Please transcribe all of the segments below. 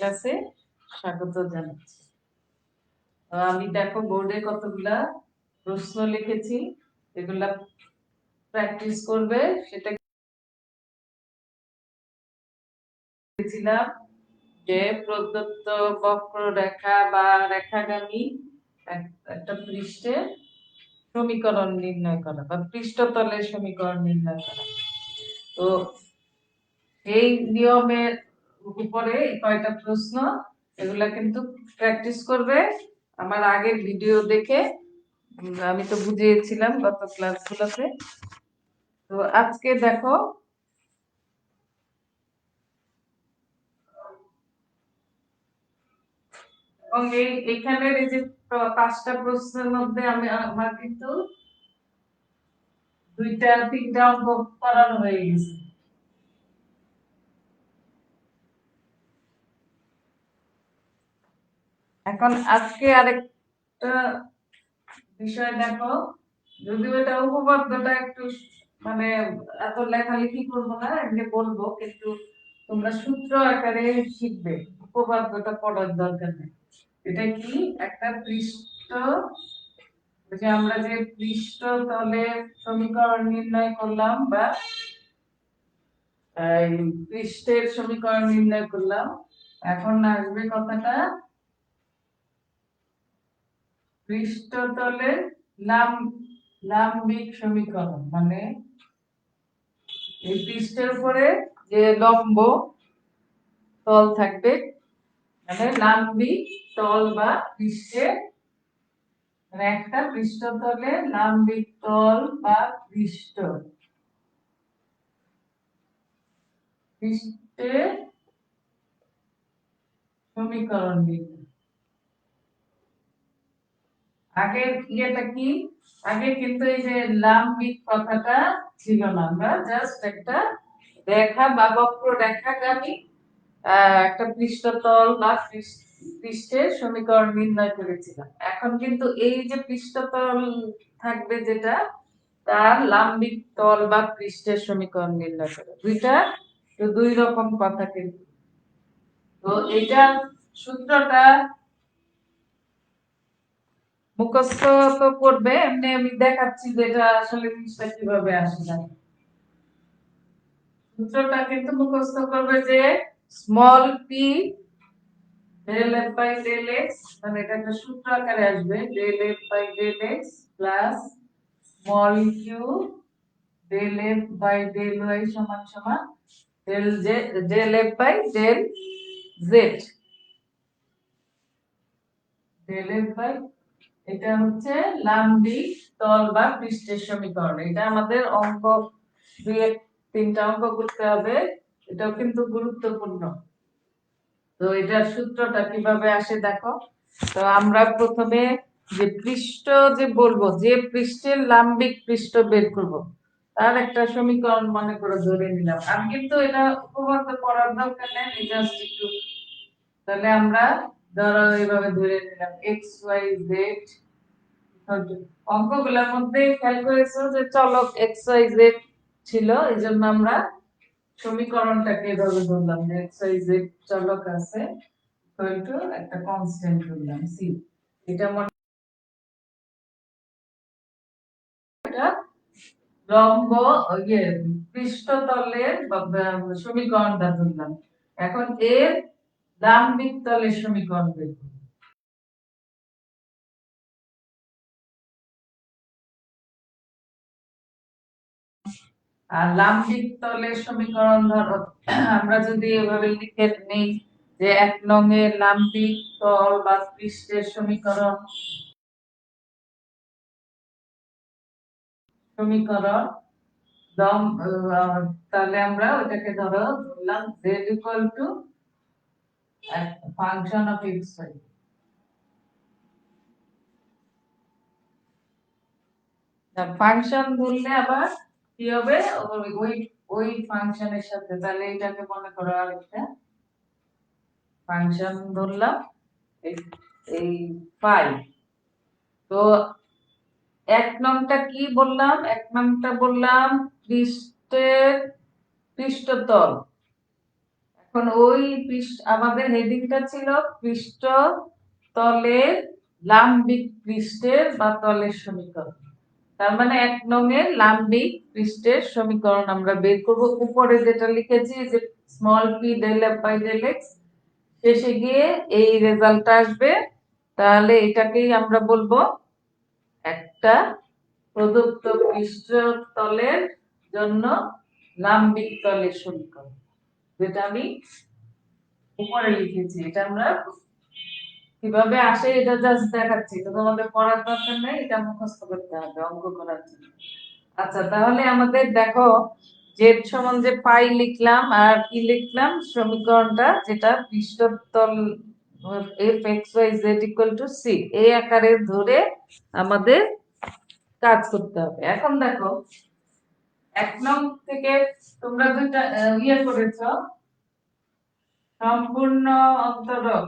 ক্লাসে স্বাগত জানাচ্ছি। আমি দেখো বোর্ডে কতগুলা প্রশ্ন লিখেছি, এগুলা প্র্যাকটিস করবে, সেটা ছিলাম যে প্রদত্ত বক্ররেখা বা রেখাগামী এক- একটা পৃষ্ঠে সমীকরণ নির্ণয় করা বা পৃষ্ঠতলের সমীকরণ নির্ণয় করা। তো এই নিয়মের উপরে এই কয়টা প্রশ্ন, এগুলা কিন্তু প্র্যাকটিস করবে। আমার আগের ভিডিও দেখে আমি তো বুঝিয়েছিলাম গত ক্লাসগুলোতে তো আজকে দেখো, এবং এই, এখানের এই যে পাঁচটা প্রশ্নের মধ্যে আমি, আমার কিন্তু দুইটা, তিনটা অঙ্ক করানো হয়ে গেছে। এখন আজকে আরেকটা বিষয় দেখো, যদিও এটা উপপাদ্যটা একটু মানে এত লেখালেখি করব না, এমনি বলব, কিন্তু তোমরা সূত্র আকারে শিখবে, উপপাদ্যটা পড়ার দরকার নেই। এটা কি? একটা পৃষ্ঠ যে আমরা যে পৃষ্ঠ তলে সমীকরণ নির্ণয় করলাম বা পৃষ্ঠের সমীকরণ নির্ণয় করলাম, এখন আসবে কথাটা পৃষ্ঠতলের লাম, লাম্বিক সমীকরণ মানে এই পৃষ্ঠের উপরে যে লম্ব তল থাকবে মানে লাম্বিক তল বা পৃষ্ঠে মানে একটা পৃষ্ঠতলে লাম্বিক তল বা পৃষ্ঠ। পৃষ্ঠে সমীকরণ নির্ণয় আগের ইয়েটা কি? আগে কিন্তু এই যে লাম্বিক কথাটা ছিল না আমরা জাস্ট একটা রেখা বা বক্র রেখাগামী একটা পৃষ্ঠতল বা পৃষ্ঠের সমীকরণ নির্ণয় করেছিলাম। এখন কিন্তু এই যে পৃষ্ঠতল থাকবে যেটা, তার লাম্বিক তল বা পৃষ্ঠের সমীকরণ নির্ণয় করে। দুইটা তো দুই রকম কথা কিন্তু। তো এটা সূত্রটা মুখস্থ তো করবে, এমনি আমি দেখাচ্ছি যে এটা আসলে জিনিসটা কীভাবে আসে। যায় সূত্রটা কিন্তু মুখস্থ করবে যে small P del F by del X মানে এটা একটা সূত্র আকারে আসবে del F by del X plus small Q del F by del Y সমান সমান del J del F by del Z del F by এটা হচ্ছে লাম্বিক তল বা পৃষ্ঠের সমীকরণ। এটা আমাদের অঙ্ক দুই তিনটা অঙ্ক করতে হবে। এটাও কিন্তু গুরুত্বপূর্ণ। তো এটার সূত্রটা কীভাবে আসে দেখো। তো আমরা প্রথমে যে পৃষ্ঠ যে বলব, যে পৃষ্ঠের লাম্বিক পৃষ্ঠ বের করব, তার একটা সমীকরণ মনে করে ধরে নিলাম। আমি কিন্তু এটা উপপাদ্য পড়ার দরকার নেই জাস্ট একটু তাহলে আমরা ধরো এইভাবে ধরে নিলাম অঙ্কগুলোর মধ্যে খেয়াল করেছ যে চলক এক্স ওয়াই ছিল এই জন্য আমরা সমীকরণটাকে এভাবে ধরলাম যে চলক আছে একটা কনস্ট্যান্ট ধরলাম সি এটা মনে লম্ব ইয়ে পৃষ্ঠতলের সমীকরণটা ধরলাম। এখন এর লাম্বিক তলের সমীকরণ বের লাম্বিক তলের সমীকরণ ধরো আমরা যদি এভাবে লিখে নেই যে এক নং লাম্বিক তল বা পৃষ্ঠের সমীকরণ সমীকরণ আহ, তাহলে আমরা ওটাকে ধরো ধরলাম z equal to function of X Y function ধরলে আবার কি হবে? ওই- ওই ফাংশনের সাথে, তাহলে এটাকে মনে করো আরেকটা। ফাংশন ধরলাম, এই- ফাই তো এক নংটা কি বললাম? এক নংটা বললাম পৃষ্ঠের, পৃষ্ঠতল। এখন ওই পৃষ্ঠ, আমাদের হেডিংটা ছিল পৃষ্ঠ তলের লাম্বিক পৃষ্ঠের বা তলের সমীকরণ। তার মানে এক নঙের লাম্বিক পৃষ্ঠের সমীকরণ আমরা বের করব। উপরে যেটা লিখেছি যে small P del F by del X শেষে গিয়ে এই রেজাল্টটা আসবে। তাহলে এটাকেই আমরা বলব একটা প্রদত্ত পৃষ্ঠ তলের জন্য লাম্বিক তলের সমীকরণ। যেটা আমি উপরে লিখেছি, এটা আমরা কীভাবে আসে এটা জাস্ট দেখাচ্ছি। তো তোমাদের পড়ার দরকার নেই, এটা মুখস্থ করতে হবে, অঙ্ক করার জন্য। আচ্ছা তাহলে আমাদের দেখো জেড সমান যে পাই লিখলাম আর কি লিখলাম, সমীকরণটা যেটা পৃষ্ঠতল F X Y Z equal to C এই আকারে ধরে আমাদের কাজ করতে হবে। এখন দেখো এক নং থেকে তোমরা দুইটা ইয়ে করেছ। সম্পূর্ণ অন্তরক।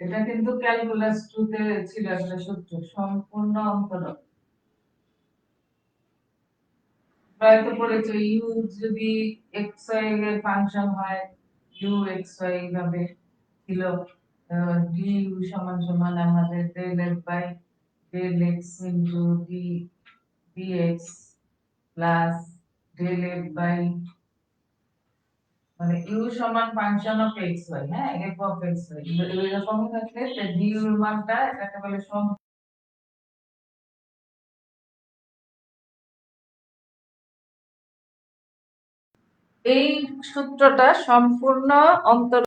এটা কিন্তু ক্যালকুলাস টুতে ছিল একটা সূত্র। সম্পূর্ণ অন্তরক। হয়তো পড়েছো ইউ যদি এক্স ওয়াই এর ফাংশন হয় ইউ এক্স ওয়াই ভাবে ছিল ডি ইউ সমান সমান আমাদের del F by del X into D DX plus del F by মানে ইউ সমান ফাংশন অফ এক্স ওয়াই হ্যাঁ? এফ অফ এক্স ওয়াই এরকম থাকলে ডি ইউর মানটা এটাকে বলে সম এই সূত্রটা সম্পূর্ণ অন্তর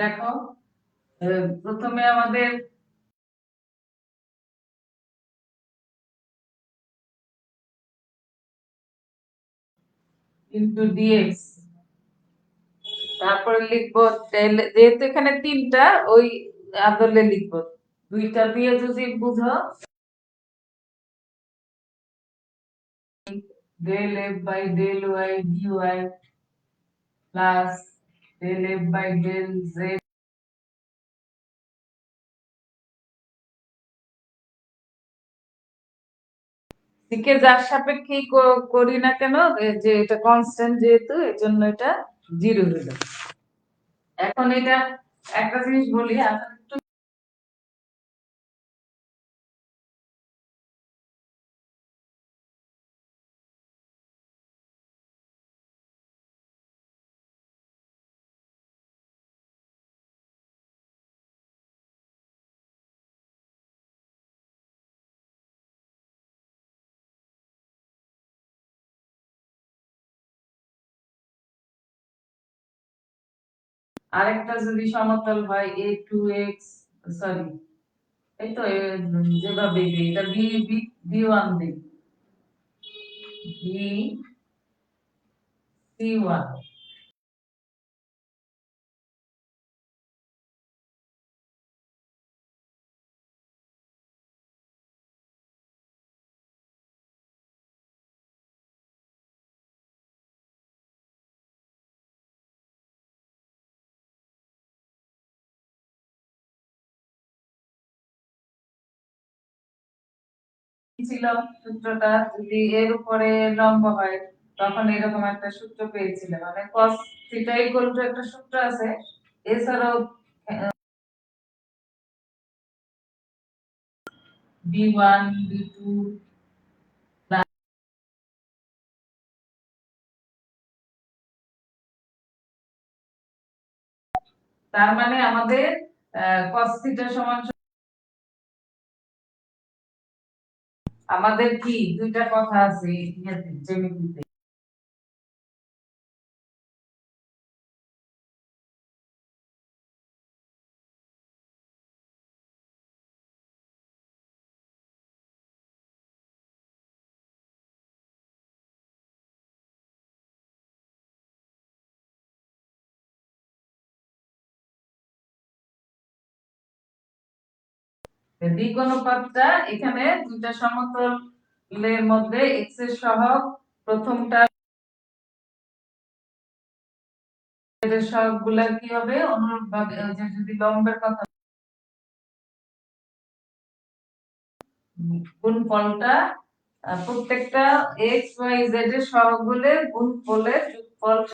দেখো প্রথমে আমাদের ইন্টু ডিএক্স তারপরে লিখব যেহেতু এখানে তিনটা, ওই আদলে লিখব। দুইটা দিয়ে যদি বুঝো del F by del Y D Y plus f by del z দিকে যার সাপেক্ষে করি না কেন যে এটা কনস্ট্যান্ট যেহেতু এর জন্য এটা জিরো হলো। এখন এটা একটা জিনিস বলি আরেকটা যদি সমতল হয় এ টু এক্স সরি এই তো যেভাবে এটা বি বি বি ওয়ান দিই। বি সি ওয়ান ছিল সূত্রটা যদি এর উপরে লম্ব হয়, তখন এরকম একটা সূত্র পেয়েছিল। মানে cos থিটা একটা সূত্র আছে, এছাড়াও বি ওয়ান বি টু তার মানে আমাদের cos থিটা সমান আমাদের কি দুইটা কথা আছে? দিক অনুপাতটা এখানে দুইটা সমতলের মধ্যে এক্সের সহগ, প্রথমটা সহগগুলা কি হবে? অনুরূপ ভাবে যদি লম্বের কথা গুণফলটা প্রত্যেকটা এক্স ওয়াই জেড এর সহগুলে গুণফলের যোগফল